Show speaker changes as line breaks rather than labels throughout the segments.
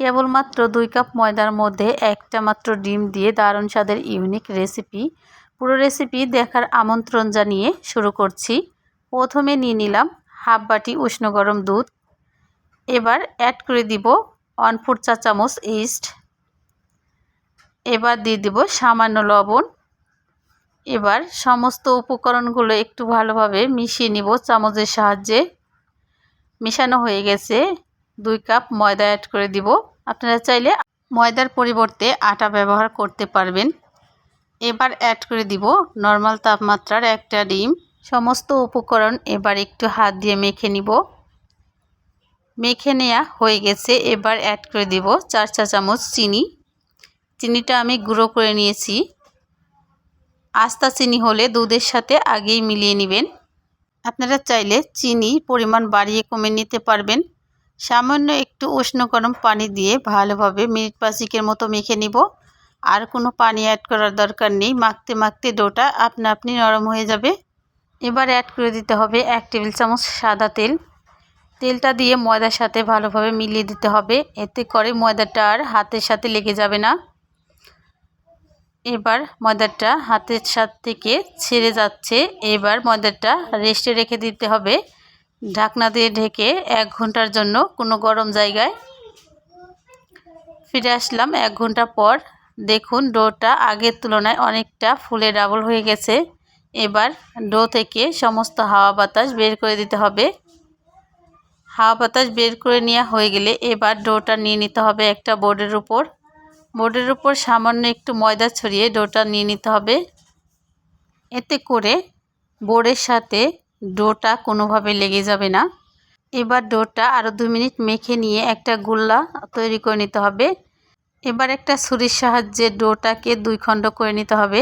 কেবলমাত্র দুই কাপ ময়দার মধ্যে একটা মাত্র ডিম দিয়ে দারুণ স্বাদের ইউনিক রেসিপি পুরো রেসিপি দেখার আমন্ত্রণ জানিয়ে শুরু করছি। প্রথমে নিয়ে নিলাম হাফ বাটি উষ্ণ গরম দুধ। এবার অ্যাড করে দিব ওয়ান ফোর চা চামচ ইস্ট এবার দিয়ে দিব সামান্য লবণ। এবার সমস্ত উপকরণগুলো একটু ভালোভাবে মিশিয়ে নিব চামচের সাহায্যে। মিশানো হয়ে গেছে। দুই কাপ ময়দা অ্যাড করে দিব। আপনারা চাইলে ময়দার পরিবর্তে আটা ব্যবহার করতে পারবেন। এবার অ্যাড করে দিব নর্মাল তাপমাত্রার একটা ডিম। সমস্ত উপকরণ এবার একটু হাত দিয়ে মেখে নিব। মেখে নেওয়া হয়ে গেছে, এবার অ্যাড করে দিব চার চা চামচ চিনি। চিনিটা আমি গুঁড়ো করে নিয়েছি। আস্তা চিনি হলে দুধের সাথে আগেই মিলিয়ে নেবেন। আপনারা চাইলে চিনি পরিমাণ বাড়িয়ে কমে নিতে পারবেন। সামান্য একটু উষ্ণ গরম পানি দিয়ে ভালোভাবে মিনিট পাঁচিকের মতো মেখে নিব। আর কোনো পানি অ্যাড করার দরকার নেই। মাখতে মাখতে ডোটা আপনা আপনি নরম হয়ে যাবে। এবার অ্যাড করে দিতে হবে এক টেবিল চামচ সাদা তেল। তেলটা দিয়ে ময়দার সাথে ভালোভাবে মিলিয়ে দিতে হবে। এতে করে ময়দাটা আর হাতের সাথে লেগে যাবে না। এবার ময়দাটা হাতের সাথ থেকে ছেড়ে যাচ্ছে। এবার ময়দাটা রেস্টে রেখে দিতে হবে। ঢাকনা দিয়ে ঢেকে এক ঘণ্টার জন্য কোনো গরম জায়গায় ফিরে আসলাম। এক ঘণ্টা পর দেখুন ডোটা আগের তুলনায় অনেকটা ফুলে ডাবল হয়ে গেছে। এবার ডো থেকে সমস্ত হাওয়া বাতাস বের করে দিতে হবে। হাওয়া বাতাস বের করে নেওয়া হয়ে গেলে এবার ডোটা নিয়ে নিতে হবে একটা বোর্ডের উপর। বোর্ডের উপর সামান্য একটু ময়দা ছড়িয়ে ডোটা নিয়ে নিতে হবে। এতে করে বোর্ডের সাথে ডোটা কোনোভাবে লেগে যাবে না। এবার ডোটা আরও দু মিনিট মেখে নিয়ে একটা গোল্লা তৈরি করে নিতে হবে। এবার একটা ছুরির সাহায্যে ডোটাকে দুই খণ্ড করে নিতে হবে।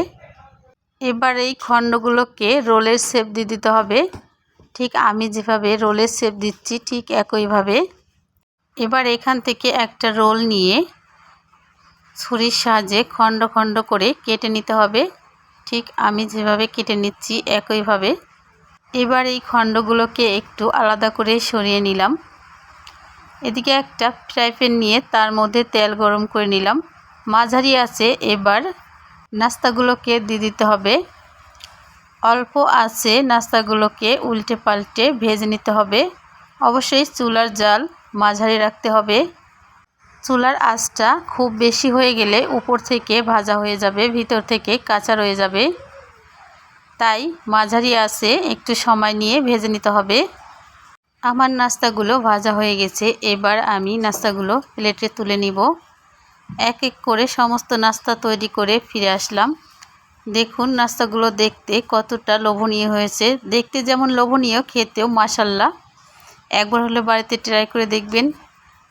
এবার এই খণ্ডগুলোকে রোলের শেপ দিয়ে দিতে হবে। ঠিক আমি যেভাবে রোলের শেপ দিচ্ছি ঠিক একইভাবে। এবার এখান থেকে একটা রোল নিয়ে ছুরির সাহায্যে খণ্ড খণ্ড করে কেটে নিতে হবে। ঠিক আমি যেভাবে কেটে নিচ্ছি একইভাবে। এবার এই খণ্ডগুলোকে একটু আলাদা করে সরিয়ে নিলাম। এদিকে একটা ফ্রাই প্যান নিয়ে তার মধ্যে তেল গরম করে নিলাম। মাঝারি আছে, এবার নাস্তাগুলোকে দিয়ে দিতে হবে। অল্প আছে, নাস্তাগুলোকে উল্টে পাল্টে ভেজে নিতে হবে। অবশ্যই চুলার জাল মাঝারি রাখতে হবে। চুলার আঁচটা খুব বেশি হয়ে গেলে উপর থেকে ভাজা হয়ে যাবে, ভিতর থেকে কাঁচা রয়ে যাবে। তাই মাঝারি আসে একটু সময় নিয়ে ভেজে নিতে হবে। আমার নাস্তাগুলো ভাজা হয়ে গেছে, এবার আমি নাস্তাগুলো প্লেটে তুলে নিব। এক এক করে সমস্ত নাস্তা তৈরি করে ফিরে আসলাম। দেখুন নাস্তাগুলো দেখতে কতটা লোভনীয় হয়েছে। দেখতে যেমন লোভনীয়, খেতেও মাসাল্লাহ একবার হলে বাড়িতে ট্রাই করে দেখবেন।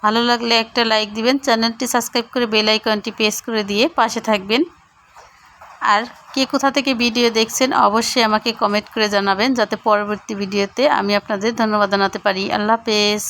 ভালো লাগলে একটা লাইক দিবেন, চ্যানেলটি সাবস্ক্রাইব করে বেল আইকনটি প্রেস করে দিয়ে পাশে থাকবেন। আর কে কোথা থেকে ভিডিও দেখছেন অবশ্যই আমাকে কমেন্ট করে জানাবেন যাতে পরবর্তী ভিডিওতে আমি আপনাদের ধন্যবাদ জানাতে পারি। আল্লাহ হাফেজ।